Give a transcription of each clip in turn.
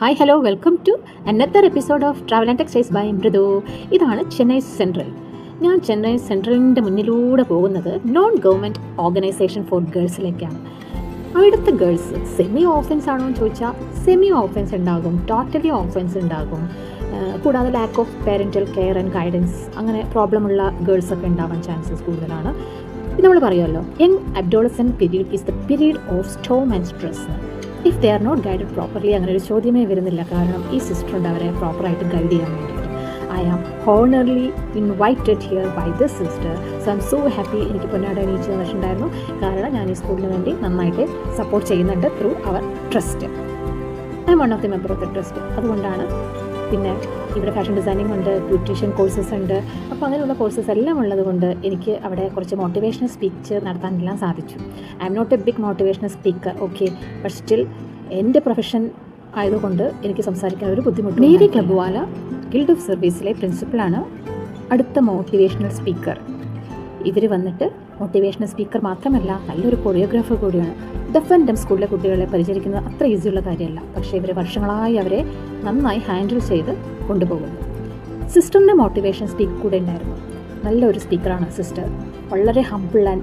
Hi hello welcome to another episode of travel and textiles by Mridu ഇതാണ് Chennai central ഞാൻ ചെന്നൈ സെൻട്രലിന്റെ മുന്നിലൂടെ പോകുന്നത് നോൺ ഗവൺമെന്റ് ഓർഗനൈസേഷൻ ഫോർ ഗേൾസിലേക്കാണ് അവിടുത്തെ ഗേൾസ് സെമി ഓഫൻസ് ആണോ എന്ന് ചോദിച്ചാൽ സെമി ഓഫൻസ് ഉണ്ടാകും ടോട്ടലി ഓഫൻസ് ഉണ്ടാകും. കൂടാതെ lack of parental care and guidance അങ്ങനെ പ്രോബ്ലമുള്ള ഗേൾസൊക്കെ ഉണ്ടാവാൻ ചാൻസസ് കൂടുതലാണ്. നമ്മൾ പറയുമല്ലോ young adolescent period is the period of storm and stress if they are not guided properly അങ്ങനെ ഒരു ചോദ്യമേ വരുന്നില്ല. കാരണം ഈ സിസ്റ്റർ ഉണ്ട് അവരെ പ്രോപ്പറായിട്ട് ഗൈഡ് ചെയ്യാൻ വേണ്ടിയിട്ട്. I am honourly invited here by this sister so I so happy എനിക്ക് പൊന്നാട എണീച്ച് തന്നിട്ടുണ്ടായിരുന്നു കാരണം ഞാൻ ഈ സ്കൂളിന് വേണ്ടി നന്നായിട്ട് സപ്പോർട്ട് ചെയ്യുന്നുണ്ട് through our trust I'm one of the member of the trust അതുകൊണ്ടാണ് പിന്നെ ഇവിടെ ഫാഷൻ ഡിസൈനിങ് ഉണ്ട് ബ്യൂട്ടീഷ്യൻ കോഴ്സസ് ഉണ്ട്. അപ്പോൾ അങ്ങനെയുള്ള കോഴ്സസ് എല്ലാം ഉള്ളത് കൊണ്ട് എനിക്ക് അവിടെ കുറച്ച് മോട്ടിവേഷണൽ സ്പീച്ച് നടത്താനെല്ലാം സാധിച്ചു. I'm not a big motivational speaker okay but still എന്റെ പ്രൊഫഷൻ ആയതുകൊണ്ട് എനിക്ക് സംസാരിക്കാൻ ഒരു ബുദ്ധിമുട്ട് മേരി ക്ലബ്വാല ഗിൽഡ് ഓഫ് സർവീസിലെ പ്രിൻസിപ്പളാണ് അടുത്ത മോട്ടിവേഷണൽ സ്പീക്കർ ഇവർ വന്നിട്ട് മോട്ടിവേഷണൽ സ്പീക്കർ മാത്രമല്ല നല്ലൊരു കൊറിയോഗ്രാഫർ കൂടിയാണ്. ഡെഫ് ആൻഡ് ഡെം സ്കൂളിലെ കുട്ടികളെ പരിചരിക്കുന്നത് അത്ര ഈസിയുള്ള കാര്യമല്ല. പക്ഷേ ഇവർ വർഷങ്ങളായി അവരെ നന്നായി ഹാൻഡിൽ ചെയ്ത് കൊണ്ടുപോകുന്നു. സിസ്റ്ററിന്റെ മോട്ടിവേഷൻ സ്പീക്ക് കൂടെ ഉണ്ടായിരുന്നു. നല്ലൊരു സ്പീക്കറാണ് സിസ്റ്റർ വളരെ humble and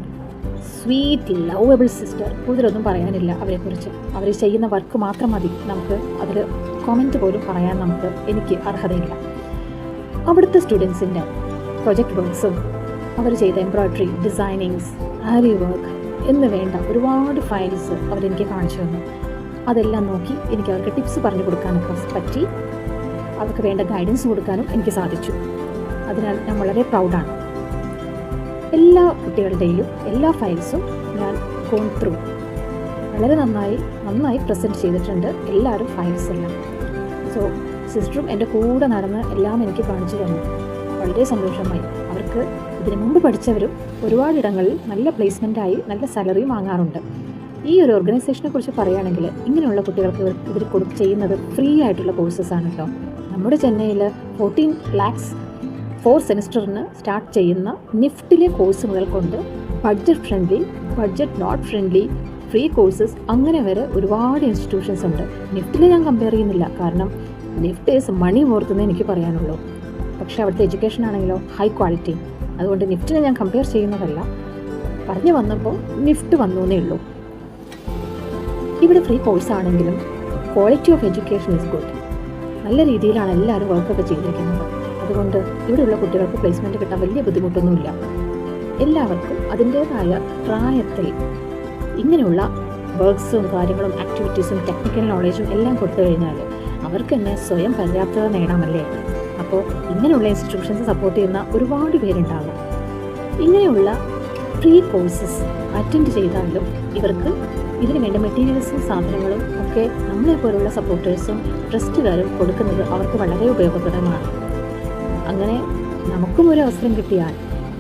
sweet lovable sister കൂടുതലൊന്നും പറയാനില്ല അവരെക്കുറിച്ച്. അവർ ചെയ്യുന്ന വർക്ക് മാത്രം മതി. നമുക്ക് അതിൽ കോമന്റ് പോലും പറയാൻ നമുക്ക് എനിക്ക് അർഹതയില്ല. അവിടുത്തെ സ്റ്റുഡൻസിന്റെ പ്രൊജക്ട് വർക്ക്സും അവർ ചെയ്ത എംബ്രോയ്ഡറി ഡിസൈനിങ്സ് ആരി വർക്ക് എന്ന് വേണ്ട ഒരുപാട് ഫയൽസ് അവരെനിക്ക് കാണിച്ചു തന്നു. അതെല്ലാം നോക്കി എനിക്ക് അവർക്ക് ടിപ്സ് പറഞ്ഞു കൊടുക്കാനൊക്കെ പറ്റി. അവർക്ക് വേണ്ട ഗൈഡൻസ് കൊടുക്കാനും എനിക്ക് സാധിച്ചു. അതിനാൽ ഞാൻ വളരെ പ്രൗഡാണ് എല്ലാ കുട്ടികളുടെയും എല്ലാ ഫയൽസും ഞാൻ ഗോൺ ത്രൂ വളരെ നന്നായി നന്നായി പ്രസന്റ് ചെയ്തിട്ടുണ്ട് എല്ലാവരും ഫയൽസ് എല്ലാം. സോ സിസ്റ്ററും എന്റെ കൂടെ നടന്ന് എല്ലാം എനിക്ക് കാണിച്ചു തന്നു. വളരെ സന്തോഷമായി. അവർക്ക് ഇതിനു മുമ്പ് പഠിച്ചവരും ഒരുപാടിടങ്ങളിൽ നല്ല പ്ലേസ്മെന്റായി നല്ല സാലറിയും വാങ്ങാറുണ്ട്. ഈ ഒരു ഓർഗനൈസേഷനെ കുറിച്ച് പറയുകയാണെങ്കിൽ ഇങ്ങനെയുള്ള കുട്ടികൾക്ക് ഇവർ കൊടു ചെയ്യുന്നത് ഫ്രീ ആയിട്ടുള്ള കോഴ്സസ് ആണ് നമ്മുടെ ചെന്നൈയിൽ ഫോർട്ടീൻ ലാക്സ് ഫോർ സെമിസ്റ്ററിന് സ്റ്റാർട്ട് ചെയ്യുന്ന നിഫ്റ്റിലെ കോഴ്സ് മുതൽ കൊണ്ട് budget friendly budget not friendly free courses അങ്ങനെ വരെ ഒരുപാട് ഇൻസ്റ്റിറ്റ്യൂഷൻസ് ഉണ്ട്. നിഫ്റ്റിൽ ഞാൻ കമ്പയർ ചെയ്യുന്നില്ല. കാരണം നിഫ്റ്റ് ഈസ് മണി ഓർത്തെന്ന് എനിക്ക് പറയാനുള്ളൂ. പക്ഷേ അവിടുത്തെ എഡ്യൂക്കേഷൻ ആണെങ്കിലോ ഹൈ ക്വാളിറ്റി അതുകൊണ്ട് നിഫ്റ്റിനെ ഞാൻ കമ്പയർ ചെയ്യുന്നതല്ല. പറഞ്ഞു വന്നപ്പോൾ നിഫ്റ്റ് വന്നു എന്നേ ഉള്ളൂ. ഇവിടെ ഫ്രീ കോഴ്സ് ആണെങ്കിലും quality of education is good നല്ല രീതിയിലാണ് എല്ലാവരും വർക്കൊക്കെ ചെയ്തിരിക്കുന്നത്. അതുകൊണ്ട് ഇവിടെയുള്ള കുട്ടികൾക്ക് പ്ലേസ്മെന്റ് കിട്ടാൻ വലിയ ബുദ്ധിമുട്ടൊന്നുമില്ല. എല്ലാവർക്കും അതിന്റേതായ പ്രായത്തിൽ ഇങ്ങനെയുള്ള വർക്ക്സും കാര്യങ്ങളും ആക്ടിവിറ്റീസും ടെക്നിക്കൽ നോളേജും എല്ലാം കൊടുത്തു കഴിഞ്ഞാൽ അവർക്ക് തന്നെ സ്വയം പര്യാപ്തത നേടാമല്ലേ? അപ്പോൾ ഇങ്ങനെയുള്ള ഇൻസ്റ്റിറ്റ്യൂഷൻസ് സപ്പോർട്ട് ചെയ്യുന്ന ഒരുപാട് പേരുണ്ടാകും. ഇങ്ങനെയുള്ള ഫ്രീ കോഴ്സസ് അറ്റൻഡ് ചെയ്താലും ഇവർക്ക് ഇതിന് വേണ്ട മെറ്റീരിയൽസും സാധനങ്ങളും ഒക്കെ നമ്മളെ പോലുള്ള സപ്പോർട്ടേഴ്സും ട്രസ്റ്റുകാരും കൊടുക്കുന്നത് അവർക്ക് വളരെ ഉപയോഗപ്രദമാണ്. അങ്ങനെ നമുക്കും ഒരു അവസരം കിട്ടിയാൽ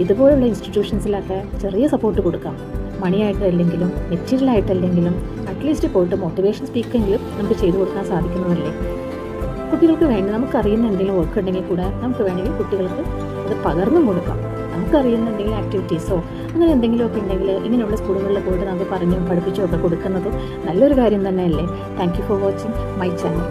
ഇതുപോലുള്ള ഇൻസ്റ്റിറ്റ്യൂഷൻസിലൊക്കെ ചെറിയ സപ്പോർട്ട് കൊടുക്കാം. മണിയായിട്ടല്ലെങ്കിലും മെറ്റീരിയലായിട്ടല്ലെങ്കിലും അറ്റ്ലീസ്റ്റ് പോയിട്ട് മോട്ടിവേഷൻ സ്പീക്കെങ്കിലും നമുക്ക് ചെയ്തു കൊടുക്കാൻ സാധിക്കുന്നതല്ലേ? കുട്ടികൾക്ക് വേണ്ടി നമുക്കറിയുന്ന എന്തെങ്കിലും വർക്ക് ഉണ്ടെങ്കിൽ കൂടെ നമുക്ക് വേണമെങ്കിൽ കുട്ടികൾക്ക് അത് പകർന്നു കൊടുക്കാം. നമുക്കറിയുന്ന എന്തെങ്കിലും ആക്ടിവിറ്റീസോ അങ്ങനെ എന്തെങ്കിലുമൊക്കെ ഉണ്ടെങ്കിൽ ഇങ്ങനെയുള്ള സ്കൂളുകളിൽ പോയിട്ട് നമുക്ക് പറഞ്ഞു പഠിപ്പിച്ചും ഒക്കെ കൊടുക്കുന്നത് നല്ലൊരു കാര്യം തന്നെയല്ലേ? Thank you for watching my channel